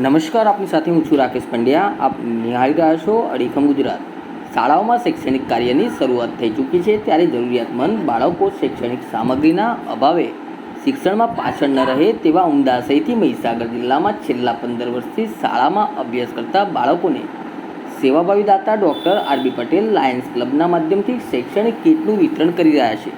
નમસ્કાર, આપની સાથે હું છું રાકેશ પંડ્યા. આપ નિહાળી રહ્યા છો અડીખમ ગુજરાત. શાળાઓમાં શૈક્ષણિક કાર્યની શરૂઆત થઈ ચૂકી છે ત્યારે જરૂરિયાતમંદ બાળકો શૈક્ષણિક સામગ્રીના અભાવે શિક્ષણમાં પાછળ ન રહે તેવા ઉમદાસઈથી મહીસાગર જિલ્લામાં છેલ્લા પંદર વર્ષથી શાળામાં અભ્યાસ કરતા બાળકોને સેવાભાવી દાતા doctor R B Patel Lions ક્લબના માધ્યમથી શૈક્ષણિક કીટનું વિતરણ કરી રહ્યા છે.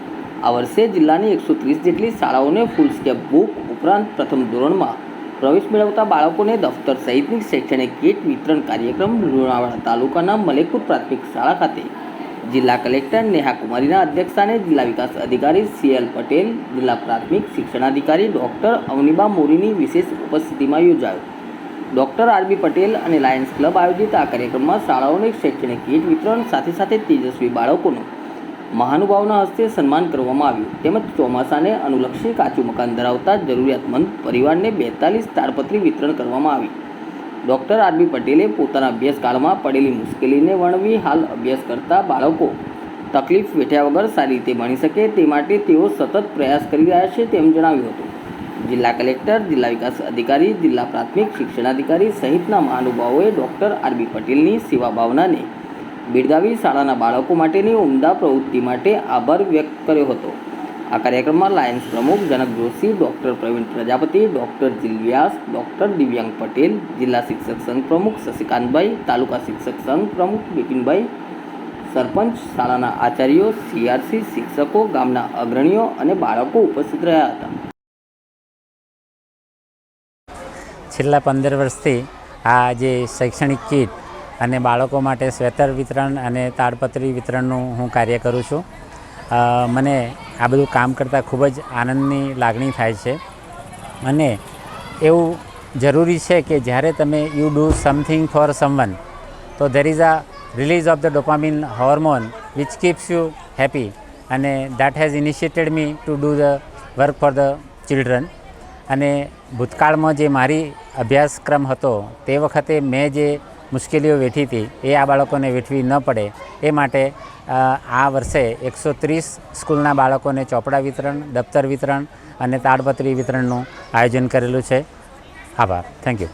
આ વર્ષે જિલ્લાની એકસો ત્રીસ જેટલી શાળાઓને ફૂલ સ્કેપ બુક ઉપરાંત પ્રથમ ધોરણમાં પ્રવેશ મેળવતા બાળકોને દફતર સહિતની શૈક્ષણિક કીટ વિતરણ કાર્યક્રમ લુણાવાડા તાલુકાના મલેકપુર પ્રાથમિક શાળા ખાતે. જિલ્લા કલેક્ટર નેહા કુમારીના અધ્યક્ષસ્થાને જિલ્લા વિકાસ અધિકારી સી એલ પટેલ, જિલ્લા પ્રાથમિક શિક્ષણાધિકારી ડૉક્ટર અવનીબા મોરીની વિશેષ ઉપસ્થિતિમાં યોજાયો. ડૉક્ટર આરબી પટેલ અને લાયન્સ ક્લબ આયોજિત આ કાર્યક્રમમાં શાળાઓને શૈક્ષણિક કીટ વિતરણ સાથે સાથે તેજસ્વી બાળકોનું મહાનુભાવના હસ્તે સન્માન કરવામાં આવ્યું. તેમજ ચોમાસાને અનુલક્ષી કાચું મકાન ધરાવતા જરૂરિયાતમંદ પરિવારને બેતાલીસ તાડપત્રી વિતરણ કરવામાં આવી. ડૉક્ટર આરબી પટેલે પોતાના અભ્યાસકાળમાં પડેલી મુશ્કેલીને વર્ણવી હાલ અભ્યાસ કરતા બાળકો તકલીફ વેઠ્યા વગર સારી રીતે ભણી શકે તે માટે તેઓ સતત પ્રયાસ કરી રહ્યા છે તેમ જણાવ્યું હતું. જિલ્લા કલેક્ટર, જિલ્લા વિકાસ અધિકારી, જિલ્લા પ્રાથમિક શિક્ષણાધિકારી સહિતના મહાનુભાવોએ ડૉક્ટર આરબી પટેલની સેવા ભાવનાને બિરદાવી શાળાના બાળકો માટેની ઉમદા પ્રવૃત્તિ માટે આભાર વ્યક્ત કર્યો હતો. આ કાર્યક્રમમાં લાયન્સ પ્રમુખ Janak Joshi, doctor Pravin Prajapati, doctor Jil Vyas, doctor Divyang Patel, જિલ્લા શિક્ષક સંઘ પ્રમુખ શશિકાંતભાઈ, તાલુકા શિક્ષક સંઘ પ્રમુખ બિપિનભાઈ, સરપંચ શાળાના આચાર્યો, સીઆરસી શિક્ષકો, ગામના અગ્રણીઓ અને બાળકો ઉપસ્થિત રહ્યા હતા. છેલ્લા પંદર વર્ષથી આ જે શૈક્ષણિક કીટ અને બાળકો માટે સ્વેટર વિતરણ અને તાડપત્રી વિતરણનું હું કાર્ય કરું છું. મને આ બધું કામ કરતાં ખૂબ જ આનંદની લાગણી થાય છે. અને એવું જરૂરી છે કે જ્યારે તમે you do something for someone, તો there is a release of the dopamine hormone which keeps you happy અને that has initiated me to do the work for the children. અને ભૂતકાળમાં જે મારી અભ્યાસક્રમ હતો, તે વખતે મેં જે મુશ્કેલીઓ વેઠી હતી, એ આ બાળકોને વેઠવી ન પડે. એ માટે આ વર્ષે એકસો ત્રીસ સ્કૂલના બાળકોને ચોપડા વિતરણ, દફતર વિતરણ અને તાડપત્રી વિતરણનું આયોજન કરેલું છે. આભાર. Thank you.